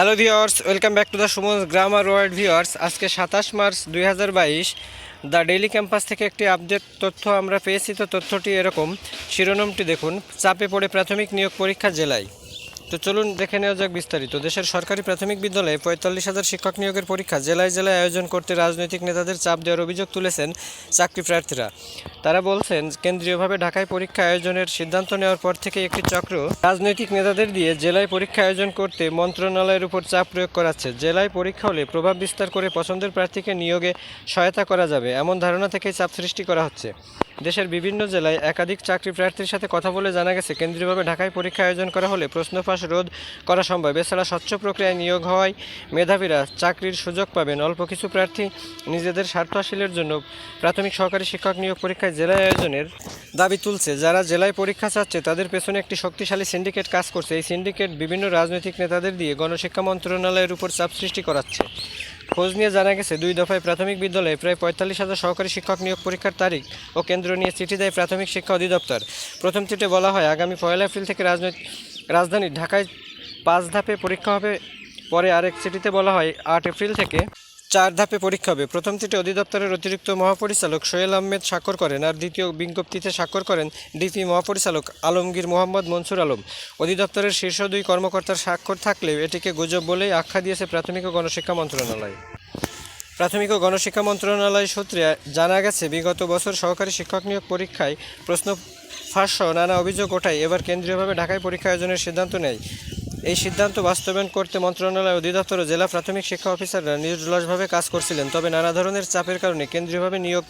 Hello viewers welcome back to the Suman grammar world viewers আজকে সাতাশ March দুই হাজার বাইশ। দ্য ডেইলি ক্যাম্পাস থেকে একটি আপডেট তথ্য আমরা পেয়েছি। তো তথ্যটি এরকম। শিরোনামটি দেখুন। চাপে পড়ে প্রাথমিক নিয়োগ পরীক্ষা জেলায়। তো চলুন দেখে নেওয়া যাক বিস্তারিত। দেশের সরকারি প্রাথমিক বিদ্যালয়ে পঁয়তাল্লিশ হাজার শিক্ষক নিয়োগের পরীক্ষা জেলায় জেলায় আয়োজন করতে রাজনৈতিক নেতাদের চাপ দেওয়ার অভিযোগ তুলেছেন চাকরি প্রার্থীরা। তারা বলছেন, কেন্দ্রীয়ভাবে ঢাকায় পরীক্ষা আয়োজনের সিদ্ধান্ত নেওয়ার পর থেকে একটি চক্র রাজনৈতিক নেতাদের দিয়ে জেলায় পরীক্ষা আয়োজন করতে মন্ত্রণালয়ের উপর চাপ প্রয়োগ করাচ্ছে। জেলায় পরীক্ষা হলে প্রভাব বিস্তার করে পছন্দের প্রার্থীকে নিয়োগে সহায়তা করা যাবে, এমন ধারণা থেকেই চাপ সৃষ্টি করা হচ্ছে। দেশের বিভিন্ন জেলায় একাধিক চাকরি প্রার্থীর সাথে কথা বলে জানা গেছে, কেন্দ্রীয়ভাবে ঢাকায় পরীক্ষা আয়োজন করা হলে প্রশ্ন ফাঁস রোধ করা সম্ভব। এছাড়া স্বচ্ছ প্রক্রিয়ায় নিয়োগ হওয়ায় মেধাবীরা চাকরির সুযোগ পাবেন। অল্প কিছু প্রার্থী নিজেদের স্বার্থ হাসিলের জন্য প্রাথমিক সহকারী শিক্ষক নিয়োগ পরীক্ষায় জেলায় আয়োজনের দাবি তুলছে। যারা জেলায় পরীক্ষা চাচ্ছে, তাদের পেছনে একটি শক্তিশালী সিন্ডিকেট কাজ করছে। এই সিন্ডিকেট বিভিন্ন রাজনৈতিক নেতাদের দিয়ে গণশিক্ষা মন্ত্রণালয়ের উপর চাপ সৃষ্টি করাচ্ছে। খোঁজ নিয়ে জানা গেছে, দুই দফায় প্রাথমিক বিদ্যালয়ে প্রায় পঁয়তাল্লিশ হাজার সহকারী শিক্ষক নিয়োগ পরীক্ষার তারিখ ও কেন্দ্র নিয়ে চিঠি দেয় প্রাথমিক শিক্ষা অধিদপ্তর। প্রথম চিঠি বলা হয়, আগামী পয়লা এপ্রিল থেকে রাজনৈতিক রাজধানী ঢাকায় পাঁচ ধাপে পরীক্ষা হবে। পরে আরেক সিটিতে বলা হয়, আট এপ্রিল থেকে চার ধাপে পরীক্ষা হবে। প্রথম চিঠি অধিদপ্তরের অতিরিক্ত মহাপরিচালক সোহেল আহমেদ স্বাক্ষর করেন আর দ্বিতীয় বিজ্ঞপ্তিতে স্বাক্ষর করেন ডিপি মহাপরিচালক আলমগীর মোহাম্মদ মনসুর আলম। অধিদপ্তরের শীর্ষ দুই কর্মকর্তার স্বাক্ষর থাকলেও এটিকে গুজব বলেই আখ্যা দিয়েছে প্রাথমিক ও গণশিক্ষা মন্ত্রণালয়। প্রাথমিক ও গণশিক্ষা মন্ত্রণালয় সূত্রে জানা গেছে, বিগত বছর সহকারী শিক্ষক নিয়োগ পরীক্ষায় প্রশ্ন ফাঁস সহ নানা অভিযোগ ওঠায় এবার কেন্দ্রীয়ভাবে ঢাকায় পরীক্ষা আয়োজনের সিদ্ধান্ত নেয়। এই সিদ্ধান্ত বাস্তবায়ন করতে মন্ত্রণালয় অধিদপ্তর ও জেলা প্রাথমিক শিক্ষা অফিসাররা নির্লসভাবে কাজ করছিলেন, তবে নানা ধরনের চাপের কারণে কেন্দ্রীয়ভাবে নিয়োগ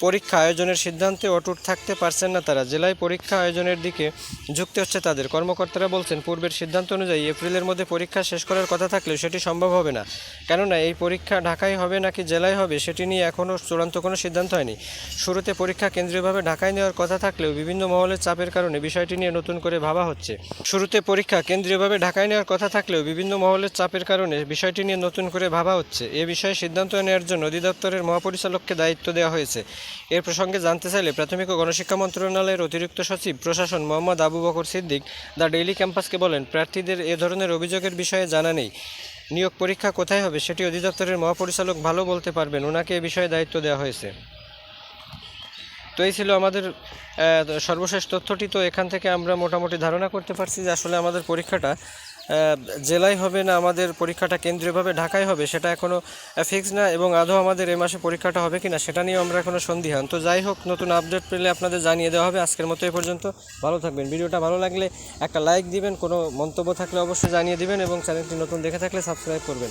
পরীক্ষা আয়োজনের সিদ্ধান্তে অটুট থাকতে পারছেন না তারা। জেলায় পরীক্ষা আয়োজনের দিকে ঝুঁকতে হচ্ছে তাদের। কর্মকর্তারা বলছেন, পূর্বের সিদ্ধান্ত অনুযায়ী এপ্রিলের মধ্যে পরীক্ষা শেষ করার কথা থাকলেও সেটি সম্ভব হবে না। কেননা, এই পরীক্ষা ঢাকায় হবে নাকি জেলায় হবে সেটি নিয়ে এখনও চূড়ান্ত কোনো সিদ্ধান্ত হয়নি। শুরুতে পরীক্ষা কেন্দ্রীয়ভাবে ঢাকায় নেওয়ার কথা থাকলেও বিভিন্ন মহলের চাপের কারণে বিষয়টি নিয়ে নতুন করে ভাবা হচ্ছে। শুরুতে পরীক্ষা কেন্দ্রীয়ভাবে ঢাকায় নেওয়ার কথা থাকলেও বিভিন্ন মহলের চাপের কারণে বিষয়টি নিয়ে নতুন করে ভাবা হচ্ছে। এ বিষয়ে সিদ্ধান্ত নেওয়ার জন্য অধিদপ্তরের মহাপরিচালককে দায়িত্ব দেওয়া হয়েছে। এর প্রসঙ্গে জানতে চাইলে প্রাথমিক ও গণশিক্ষা মন্ত্রণালয়ের অতিরিক্ত সচিব প্রশাসন মোহাম্মদ আবু বকর সিদ্দিক দ্য ডেইলি ক্যাম্পাসকে বলেন, প্রার্থীদের এ ধরনের অভিযোগের বিষয়ে জানা নেই। নিয়োগ পরীক্ষা কোথায় হবে সেটি অধিদপ্তরের মহাপরিচালক ভালো বলতে পারবেন। ওনাকে এ বিষয়ে দায়িত্ব দেওয়া হয়েছে। তো এই ছিল আমাদের সর্বশেষ তথ্যটি। তো এখান থেকে আমরা মোটামুটি ধারণা করতে পারছি যে আসলে আমাদের পরীক্ষাটা জেলায় হবে না, আমাদের পরীক্ষাটা কেন্দ্রীয়ভাবে ঢাকায় হবে, সেটা এখনও ফিক্স না এবং আদৌ আমাদের এ মাসে পরীক্ষাটা হবে কি না সেটা নিয়েও আমরা এখনও সন্দিহান। তো যাই হোক, নতুন আপডেট পেলে আপনাদের জানিয়ে দেওয়া হবে। আজকের মতো এ পর্যন্ত। ভালো থাকবেন। ভিডিওটা ভালো লাগলে একটা লাইক দিবেন, কোনো মন্তব্য থাকলে অবশ্যই জানিয়ে দিবেন এবং চ্যানেলটি নতুন দেখে থাকলে সাবস্ক্রাইব করবেন।